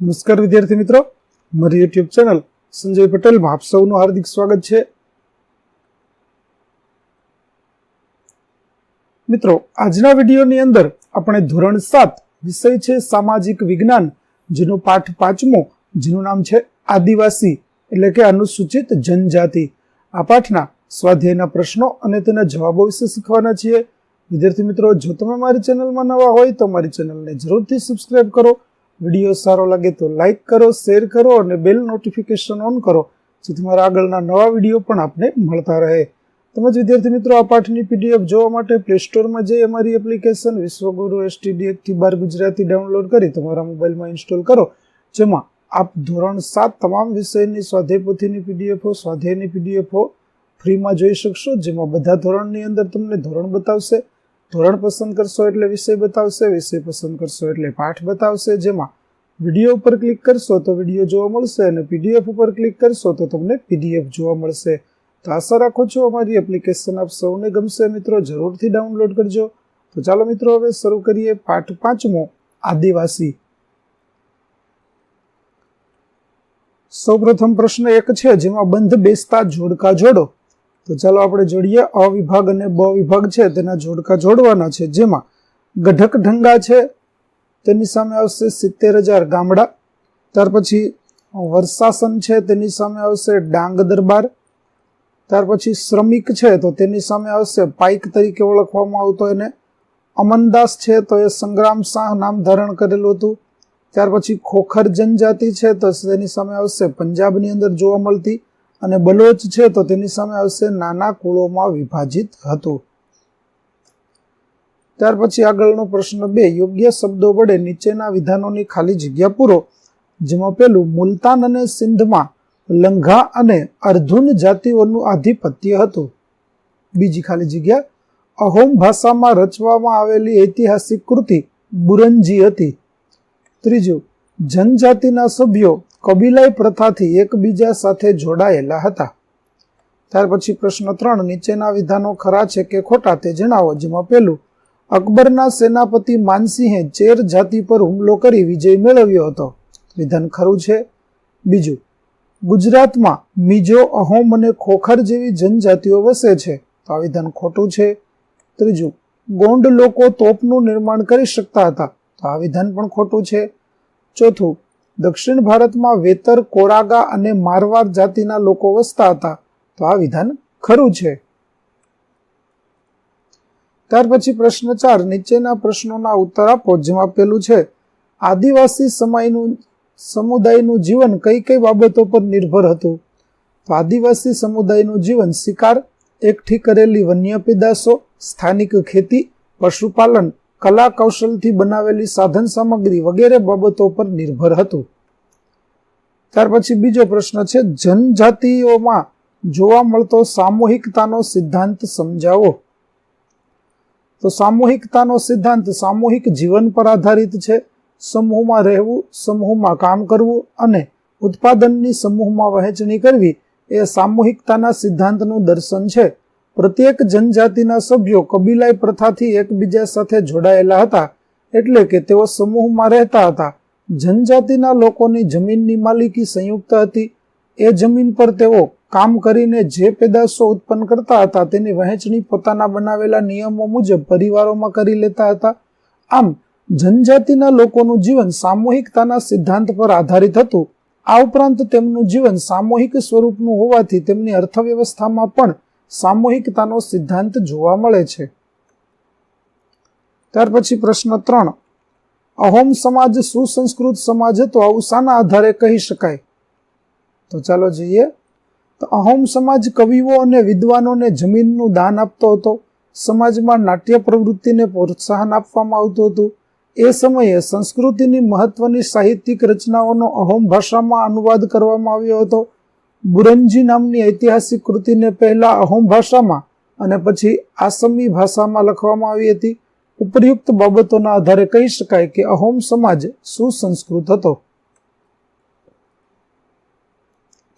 નમસ્કાર વિદ્યાર્થી મિત્રો, મારી યુટ્યુબ ચેનલ સંજય પટેલમાં આપ સૌનું હાર્દિક સ્વાગત છે. મિત્રો, આજના વિડીયોની અંદર આપણે ધોરણ સાત વિષય છે સામાજિક વિજ્ઞાન, જેનો પાઠ પાંચમો, જેનું નામ છે આદિવાસી, એટલે કે અનુસૂચિત જનજાતિ. આ પાઠના સ્વાધ્યાયના પ્રશ્નો અને તેના જવાબો વિશે શીખવાના છીએ. વિદ્યાર્થી મિત્રો, જો તમે મારી ચેનલમાં નવા હોય તો મારી ચેનલને જરૂરથી સબસ્ક્રાઇબ કરો વીડિયો સારો લાગે તો લાઈક કરો, શેર કરો અને બેલ નોટિફિકેશન ઓન કરો, જેથી મારા આગળના નવા વીડિયો પણ આપને મળતા રહે. તેમજ વિદ્યાર્થી મિત્રો, આ પાઠની પીડીએફ જોવા માટે પ્લે સ્ટોરમાં જઈ અમારી એપ્લિકેશન વિશ્વગુરુ એસટીડીએફથી બાર ગુજરાતી ડાઉનલોડ કરી તમારા મોબાઈલમાં ઇન્સ્ટોલ કરો, જેમાં આપ ધોરણ સાત તમામ વિષયની સ્વાધ્યાય પોથીની પીડીએફો, સ્વાધ્યાયની પીડીએફો ફ્રીમાં જોઈ શકશો, જેમાં બધા ધોરણની અંદર તમને ધોરણ બતાવશે, ધોરણ પસંદ કરશો એટલે વિષય બતાવશે, વિષય પસંદ કરશો એટલે પાઠ બતાવશે, જેમાં વીડિયો ઉપર ક્લિક કરશો તો વીડિયો જોવા મળશે અને પીડીએફ ઉપર ક્લિક કરશો તો તમને પીડીએફ જોવા મળશે. તો આશા રાખો છો અમારી એપ્લિકેશન આપ સૌને ગમશે મિત્રો. જરૂરથી ડાઉનલોડ કરજો. તો ચાલો મિત્રો હવે શરૂ કરીએ પાઠ પાંચમો, આદિવાસી. સૌપ્રથમ પ્રશ્ન એક છે, જેમાં બંધ બેસતા જોડકા જોડો. તો ચાલો આપણે જોડીએ. અ વિભાગ અને બ વિભાગ છે, તેના જોડકા જોડવાના છે, જેમાં ગઢક ઢંગા છે તેની સામે આવશે સિત્તેર હજાર ગામડા. ત્યાર પછી વર્ષાસન છે, તેની સામે આવશે ડાંગ દરબાર. ત્યાર પછી શ્રમિક છે, તો તેની સામે આવશે પાઇક તરીકે ઓળખવામાં આવતો એને. અમનદાસ છે, તો એ સંગ્રામ શાહ નામ ધારણ કરેલું હતું. ત્યાર પછી ખોખર જનજાતિ છે, તો તેની સામે આવશે પંજાબની અંદર જોવા મળતી. અને બલોચ છે, તો તેની સામે આવશે નાના કુળોમાં વિભાજિત હતું. ત્યાર પછી આગળનો પ્રશ્ન બે, યોગ્ય શબ્દો વડે નીચેના વિધાનોની ખાલી જગ્યા પૂરો, જેમાં પેલું મુલતાન અને સિંધમાં લંઘા અને અર્ધુન જાતિઓનું આધિપત્ય હતું. બીજી ખાલી જગ્યા, અહોમ ભાષામાં રચવામાં આવેલી ઐતિહાસિક કૃતિ બુરંજી હતી. ત્રીજું, જનજાતિના સભ્યો કબીલાઈ પ્રથાથી એકબીજા સાથે જોડાયેલા હતા. ત્યાર પછી પ્રશ્ન ત્રણ, નીચેના વિધાનો ખરા છે કે ખોટા તે જણાવો, જેમાં પેલું અકબરના સેનાપતિ માનસિંહે ચેર જાતિ પર હુમલો કરી વિજય મેળવ્યો હતો. વિધાન ખરું છે? બીજું, ગુજરાતમાં મીજો, અહોમ અને ખોખર જેવી જનજાતિઓ વસે છે. તો આ વિધાન ખોટું છે? ત્રીજું, ગોંડ લોકો તોપનું નિર્માણ કરી શકતા હતા. તો આ વિધાન પણ ખોટું છે? ચોથું, દક્ષિણ ભારતમાં વેતર, કોરાગા અને મારવાડ જાતિના લોકો વસતા હતા. તો આ વિધાન ખરું છે? ત્યાર પછી પ્રશ્ન ચાર, નીચેના પ્રશ્નોના ઉત્તર આપો, જેમાં પેલું છે, આદિવાસી સમયનું, સમુદાયનું જીવન કઈ કઈ બાબતો પર નિર્ભર હતું? તો આદિવાસી સમુદાયનું જીવન શિકાર, એકઠી કરેલી વન્ય પેદાશો, સ્થાનિક ખેતી, પશુપાલન, કલા કૌશલથી બનાવેલી સાધન સામગ્રી વગેરે બાબતો પર નિર્ભર હતું. ત્યાર પછી બીજો પ્રશ્ન છે, જનજાતિઓમાં જોવા મળતો સામૂહિકતાનો સિદ્ધાંત સમજાવો. તો સામૂહિકતાનો સિદ્ધાંત સામૂહિક જીવન પર આધારિત છે. સમૂહમાં રહેવું, સમૂહમાં કામ કરવું અને ઉત્પાદનની સમૂહમાં વહેંચણી કરવી એ સામૂહિકતાના સિદ્ધાંતનું દર્શન છે. પ્રત્યેક જનજાતિના સભ્યો કબીલાઈ પ્રથાથી એકબીજા સાથે જોડાયેલા હતા એટલે કે તેઓ સમૂહમાં રહેતા હતા. જનજાતિના લોકોની જમીનની માલિકી સંયુક્ત હતી. એ જમીન પર તેઓ કામ કરીને જે પેદાશો ઉત્પન્ન કરતા હતા, તેની વહેંચણી પોતાના બનાવેલા નિયમો મુજબ પરિવારોમાં કરી લેતા હતા. આમ, જનજાતિના લોકોનું જીવન સામૂહિકતાના સિદ્ધાંત પર આધારિત હતું. આ ઉપરાંત તેમનું જીવન સામૂહિક સ્વરૂપનું હોવાથી તેમની અર્થવ્યવસ્થામાં પણ સામૂહિકતાનો સિદ્ધાંત જોવા મળે છે. ત્યાર પછી પ્રશ્ન ત્રણ. અહોમ સમાજ સુસંસ્કૃત સમાજ હતો, આવું શાના આધારે કહી શકાય? તો ચાલો જોઈએ. તો અહોમ સમાજ કવિઓ અને વિદ્વાનોને જમીનનું દાન આપતો હતો. સમાજમાં નાટ્ય પ્રવૃત્તિને પ્રોત્સાહન આપવામાં આવતું હતું. એ સમયે સંસ્કૃતિની મહત્વની સાહિત્યિક રચનાઓનો અહોમ ભાષામાં અનુવાદ કરવામાં આવ્યો હતો. બુરંજી નામની ઐતિહાસિક કૃતિને પહેલાં અહોમ ભાષામાં અને પછી આસમી ભાષામાં લખવામાં આવી હતી. ઉપરયુક્ત બાબતોના આધારે કહી શકાય કે અહોમ સમાજ સુસંસ્કૃત હતો.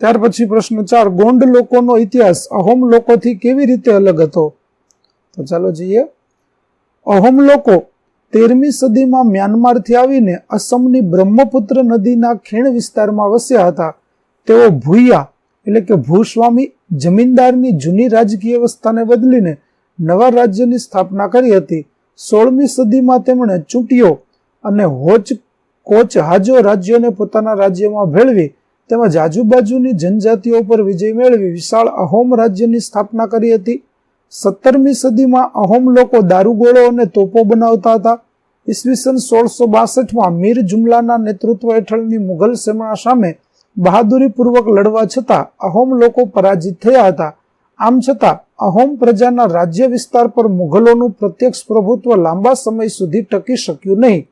ત્યાર પછી પ્રશ્ન ચાર, ગોંડ લોકોનો ઇતિહાસ અહોમ લોકોથી કેવી રીતે અલગ હતો? તો ચાલો જોઈએ. અહોમ લોકો તેરમી સદીમાં મ્યાનમારથી આવીને અસમની બ્રહ્મપુત્ર નદીના ખીણ વિસ્તારમાં વસ્યા હતા. તેઓ ભૂયા, એટલે કે ભૂસ્વામી, જમીનદારની જૂની રાજકીય વ્યવસ્થાને બદલીને નવા રાજ્યની સ્થાપના કરી હતી. સોળમી સદીમાં તેમણે ચૂંટ્યો અને હોચ કોચ હાજો રાજ્યોને પોતાના રાજ્યમાં ભેળવી તેમજ આજુબાજુની જનજાતિઓ પર વિજય મેળવી વિશાળ અહોમ રાજ્યની સ્થાપના કરી હતી. સત્તરમી સદીમાં અહોમ લોકો દારૂગોળો અને તોપો બનાવતા હતા. ઈસવીસન સોળસો બાસઠમાં મીર જુમલાના નેતૃત્વ હેઠળની મુઘલ સેના સામે બહાદુરીપૂર્વક લડવા છતાં અહોમ લોકો પરાજિત થયા હતા. આમ છતાં અહોમ પ્રજાના રાજ્ય વિસ્તાર પર મુઘલોનું પ્રત્યક્ષ પ્રભુત્વ લાંબા સમય સુધી ટકી શક્યું નહીં.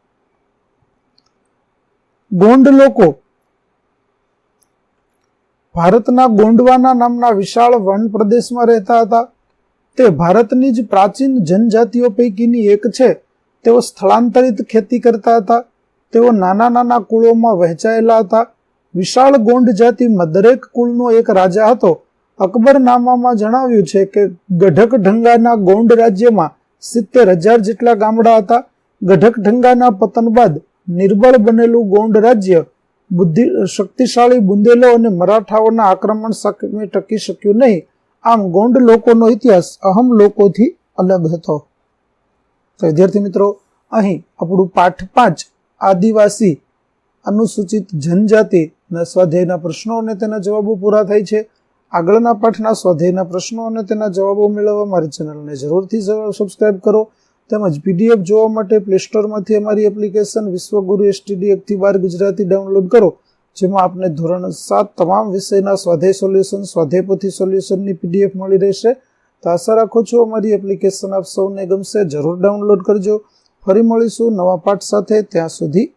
ગોંડ લોકો ભારતના ગોંડવાના નામના વિશાળ વન પ્રદેશમાં રહેતા હતા. તે ભારતની જ પ્રાચીન જનજાતિઓ પૈકીની એક છે. તેઓ સ્થળાંતરિત ખેતી કરતા હતા. તેઓ નાના નાના કુળોમાં વહેંચાયેલા હતા. વિશાળ ગોંડ જાતિમાં દરેક કુળનો એક રાજા હતો. અકબરનામામાં જણાવ્યું છે કે ગઢક ઢંગાના ગોંડ રાજ્યમાં સિત્તેર હજાર જેટલા ગામડા હતા. ગઢક ઢંગાના પતન બાદ નિર્બળ બનેલું ગોંડ રાજ્ય બુદ્ધિ, શક્તિશાળી બુંદેલો અને મરાઠાઓના આક્રમણ સામે ટકી શક્યું નહીં. આમ ગોંડ લોકોનો ઇતિહાસ અહમ લોકોથી અલગ હતો. તો વિદ્યાર્થી મિત્રો, અહીં આપણું પાઠ પાંચ, આદિવાસી અનુસૂચિત જનજાતિના સ્વાધ્યાયના પ્રશ્નો અને તેના જવાબો પૂરા થાય છે. આગળના પાઠના સ્વાધ્યાયના પ્રશ્નો અને તેના જવાબો મેળવવા મારી ચેનલને જરૂરથી સબસ્ક્રાઈબ કરો. તેમજ પીડીએફ જોવા માટે પ્લે સ્ટોરમાંથી અમારી એપ્લિકેશન વિશ્વગુરુ એસટીડી એકથી બાર ગુજરાતી ડાઉનલોડ કરો, જેમાં આપને ધોરણ સાત તમામ વિષયના સ્વાધ્યાય સોલ્યુશન સ્વાધ્યાયપોથી સોલ્યુશનની પીડીએફ મળી રહેશે. તો આશા રાખું છું અમારી એપ્લિકેશન આપ સૌને ગમશે. જરૂર ડાઉનલોડ કરજો. ફરી મળીશું નવા પાઠ સાથે. ત્યાં સુધી